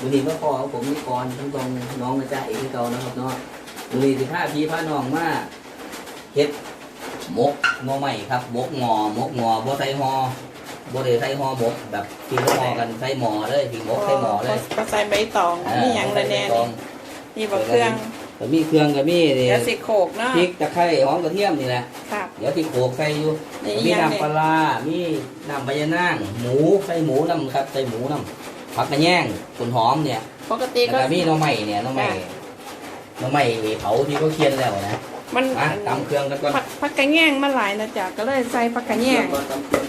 บุรีก็พอผมนี่ก่อนทั้งตรงน้องนะจ๊ะเอกที่เก่านะครับเนาะบุรีสิผ้าพี่ผ้าน้องมาเฮ็ดหมกหงอใหม่ครับหมกงอหมกงอบ่ใส่หอบ่ได้ใส่หอหมกแบบที่เขาหอกันใส่หมอเลยที่หมกใส่หมอเลยก็ใส่ใบตองนี่หยังละแน่ตอนี่งนี่บ่เครื่องก็มีเครื่องก็มีนี่เดี๋ยวสิโขกเนาะพริกตะไคร้หอมกระเทียมนี่แหละครับเดี๋ยวที่โขลกใส่อยู่นี่มียังเนี่ยน้ำปลาร้ามีน้ำใบยะนางหมูใส่หมูน้ำครับใส่หมูน้ำ ผักกระแยงต้นหอมเนี่ยปกติแล้วก็ก็มีหน้องใหม่เนี่ยหน้องใหม่ค่ะหน้องใหม่เผาที่เขาเคียนแล้วนะมันอะตำเครื่องกันก่อนผักผักกระแยงมาหลายนะจ๊ะก็เลยใส่ผักกระแยงตำเครื่องก่อนตำเครื่อง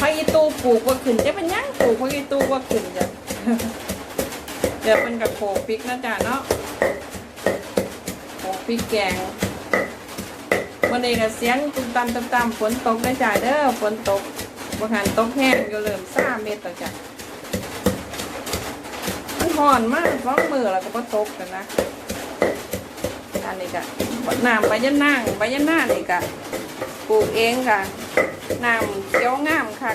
ผักอีตูปลูกว่าขึ้นจะเป็นหยังปลูกผักอีตูว่าขึ้นจ้ะ เดี๋ยวเป็นกับโขกพริกนะจ๊ะเนาะโขกพริกแกงวันนี้ก็เสียงตุ้มตำตุ้มตำฝนตกนะจ๊ะเด้อฝนตกบางหันตกแห้งอยู่เริ่มซ่าเม็ดแล้วจ้ะมัน ห่อนมากร้องมือแล้วก็บ่ตกกันนะอันนี้ก็น้ำใบยะนางใบยะนางนี่ก็ปลูกเองค่ะน้ำเขียวงามค่ะ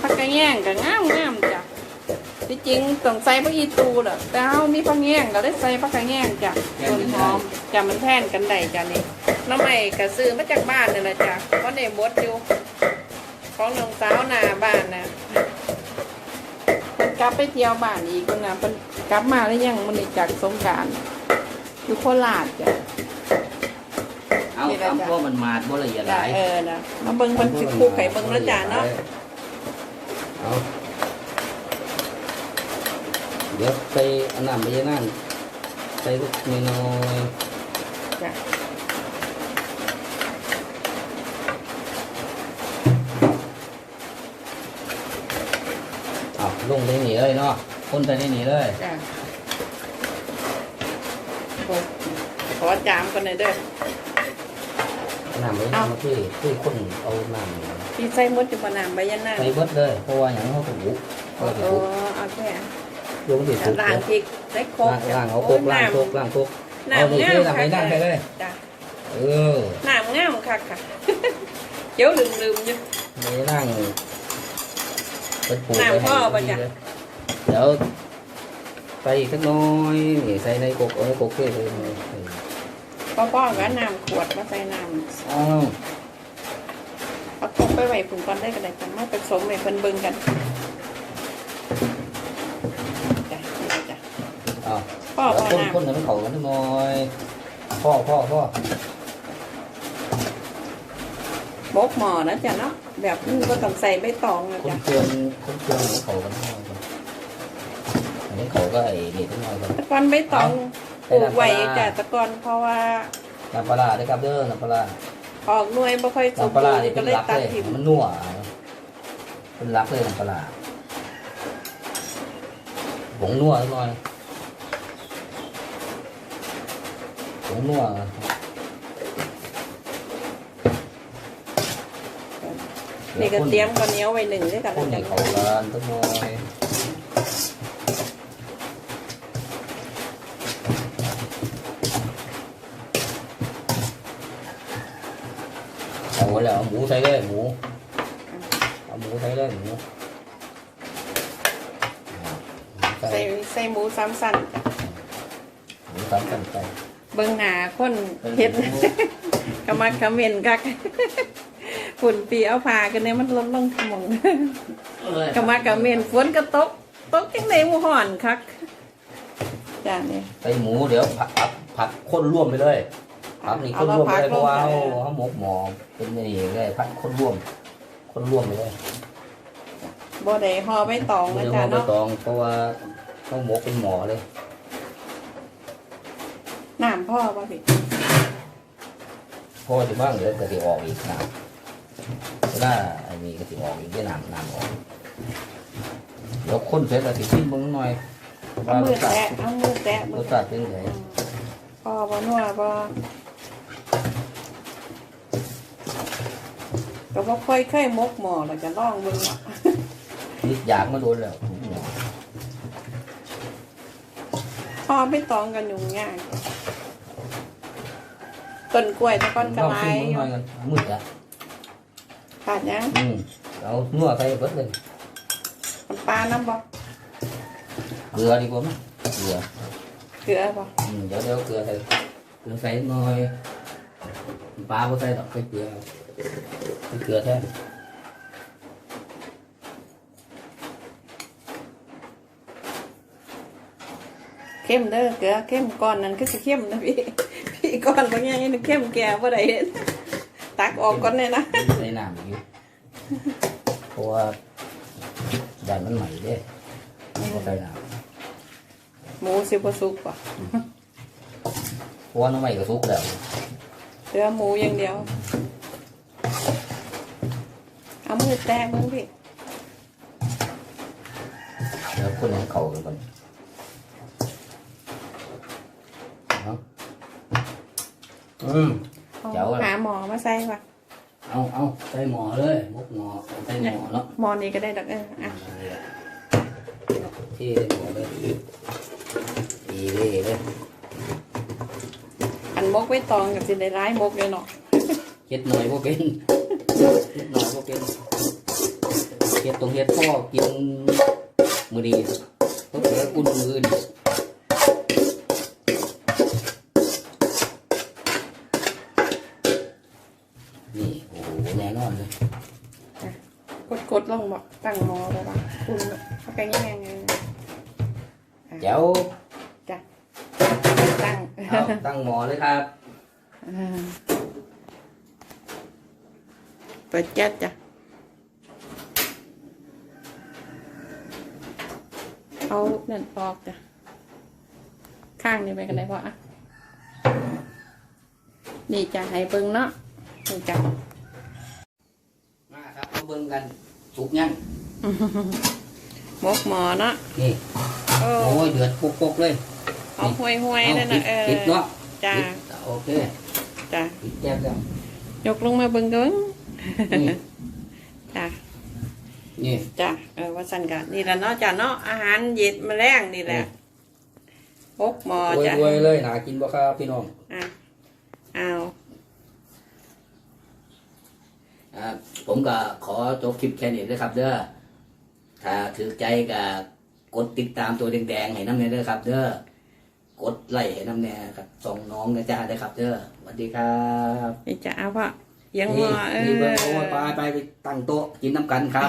ผักกระแยงก็งามงามจ้ะที่จริงต้องใส่ผักอีตูแหละแต่เฮามีผักแยงก็ได้ใส่ผักกระแยงจ้ะต้นหอมจ้ะมันแท่นกันได้จ้ะนี่น้ำใหม่ก็ซื้อมาจากบ้านนี่แหละจ้ะเพราะในบดอยู่ของน้องสาวหน้าบ้านนะเพิ่นก ลับไปเที่ยวบ้านอีกคนน่ะเพิ่นกลับมาแล้วยังมันนี่จากสงกรารอยู่โคราชจ้ะเอานี่แหละจ้ะตำเพราะมันมาดบ่ละเอียดหจ้ะลายเออนะมาเบิ่งมันสิคู่ไข่เบิ่งแล้วจ้ะเนาะเอาเดี๋ยวใส่อันน้ำใบยะนางใส่ลูกน้อยจ้ะ ลงในนี่เลยเนาะคนใส่ในนี่เลยจ้ะโอ้ขอจามกันหน่อยเด้อ น้ำใบยะนางมาที่ที่คนเอาน้ำพี่ใส่มดอยู่บนน้ำใบยะนางใส่เบิดเลยเพราะว่าอย่างเขาถูกเขาโอ้ถูกเอาแค่ลงติดถูกล้างพริกใส่โคกล่างเอาโคกล่างโคกล่างโคก น้ำเอาดิงามที่ทำค่ะให้นั่งใส่เลย จ้ะเออน้ำงามค่ะค่ะเดี๋ยวลืมลืมๆอยู่ไม่นั่ง เป็นปูน้ำพ่อป่ะจ๊ะ เดี๋ยวใส่อีกสักหน้อยนี่ใส่ในโคกเอาในโคกเท่เลยพ่อๆก็น้ำขวดมาใส่น้อ้าวำเอาโคกไปไว้ผุ่นก่อนได้กันเลยจ้ะมาผสมให้เพิ่นเบิ่งกันจ้ะนี่จ้ะอ้าวพ่อเดี๋ยวพ่อคนน้ำคนให้มันเข้ากันสักหน้อยพ่อพ่อพ่อ บกหม้อนะจ๊ะเนาะแบบนี้ก็ต้องใส่ใบตองนะคนจ๊ะเครื่องคนเครื่องให้มันเข้ากันสักหน่อยก่อนอันนี้เขาก็ไอ้นี่สักหน่อยก่อนตะกอนใบตองปลูกไว้จ้ะตะกอนเพราะว่าน้ำปลาร้าด้วยครับเด้อน้ำปลาร้าออกหน่วยบ่ค่อยสมน้ำปลาบูร้ารนี่ณ์เป็ก็นเลยรักตัดเลยถิ่มมันนัวเป็นรักเลยน้ำปลาร้าผงนัวสักหน่อยผงนัว นี่ก็เตรียมข้าวเหนียวไว้หนึ่งด้วยกันคนแล้วให้จ้ะเขากันสักหน่อยเอาไว้แล้วเอาหมูใส่เลยหมูเอาหมูใส่เลยหมูอ่าหมูใส่ใส่ใส่หมูสามสันจ้ะหมูสามกันใส่เบิ่งหน้าคนเฮ็ดกะมักกะเม่นกัก ฝุ่นปีเอาผ้ากันเนี่ยมันลดลงขมงกะมักกะเม่นฝนก็ตกตกจังได๋หมู่ฮ้อนคักจ้ะนี่ใส่หมูเดี๋ยวผัดผัดผัดข้นร่วมไปเลยผัดนี่ข้นร่วมไปเลยเพราะว่าเขาเขาหมกหมอเป็นอย่างนี้เลยผัดข้นร่วมข้นร่วมไปเลยบ่ได้ห่อใบตองไม่นะได้จ๊ะห่อใบเนาะตองเพราะว่าเขาหมกเป็นหมอเลยน้ำพ่อบ่พี่เพราะว่าที่บ้านเดี๋ยวก็จะออกอีกน้ำ ถ้าไอ้นี่ก็จะออกอีกได้น้ำน้ำออกเดี๋ยวข้นเสร็จแล้วสิชิมเบิ่งหน่อยเอามือแตะเอามือแตะรมือสชาติเป็นไงพ่อบ่นัวบ่ก็บ่ค่อยเคยมกหม้อแล้วจะลองเบิ่งเนาะนิดอยากมาโดนแล้วพอไม่ต้องกันยุ่งยากต้นกล้วยตะก้อนกระลองไม้ชิมเบิ่งหน่อยกันมืดอะ ขาดยัง อืมเอานัวใส่เบิดเลยน้ำปลาน้ำบ่เกลือดีกว่ามั้ยเกลือเกลือป่ะอืมเดี๋ยวเดี๋ยวเกลือใส่เกลือใส่หน่อยปลาบ่ใส่ดอกใส่เกลือใส่เกลือแท้เข้มเด้อเกลือเข้มก้อนนั้นก็สิเข้มนะพี่พี่ก้อนบางอย่างนี่เข้มแก่บ่ได้เด้ ตักออกก่อนเลยนะใส่น้ำอยู่เพราะว่าดันมันใหม่เด้บ่ใส่น้หมูสิบ่สุกป่ะำเพราะว่าน้ำใหม่ก็สุกแล้วเหลือหมูอย่างเดียว เอามือแตะมึงพี่เดี๋ยวคนให้เข้ากันก่อนเอาอืม เอาเจ๋วอะหาหมอมาใส่ป่ะเอาเอาใส่หม้อเลยมกหม้อใส่หม้อเนาะหมอนี้ก็ได้ดอกเอออะที่หม้อเลยดีเลยเลยอันมกไว้ตองกับสิได้ร้ายมกเลยเนาะเฮ็ดหน่อยบ่เป็นเฮ็ดหน่อยบ่เป็นเฮ็ดตรงเฮ็ดพ่อกินมื้อนี้ต้องเหลืออุ่นมื้ออื่นนี่โอ้โหแน่นอนเลย ก ดกดๆลงบอกตั้งหมอเลยป่ะคุณเอาไปง่ายๆไงแจ๋วจ้ะตั้งเอาตั้งหม้อเลยครับ อ่าเปิดแก๊สจ้ะเอานั่นออกจ้ะข้างนี้ไปกันได้ป่ะอะนี่จะให้เบิ่งเนาะนี่จ้ะ มาครับมาเบิ่งกัน สุกยังมกหมอเนาะนี่โอ้โอ้ยเดือดปุกๆเลยเอาห่วยห่วยเอานั่นปินะดเออปิดเนาะจ้าปิดโอเคจ้าปิดแก้วแล้วยกลงมาเบิ่งกันนี่จ้านี่จ้าเออว่าสันกันนี่แหละเนาะจ้าเนาะอาหารเย็ดแมลงนี่แหละมกหมอรวยจ้ะรวยเลยหนากินบ่ครับพี่น้องอะเอาอ่า ผมก็ขอจบคลิปแค่นี้นะครับ เด้อถ้าถือใจก็กดติดตามตัวแดงๆให้น้ำเนยเด้อครับ เด้อกดไลค์ให้น้ำแน่ครับส่งน้องนะจ้าเด้อครับ เด้อสวัสดีครับนี่จ้าเอาพ่อเอียังหมนี่อเอนี่เบิ่งอโอ้ยไปไปไปตั้งโต๊ะกินน้ำกันครับ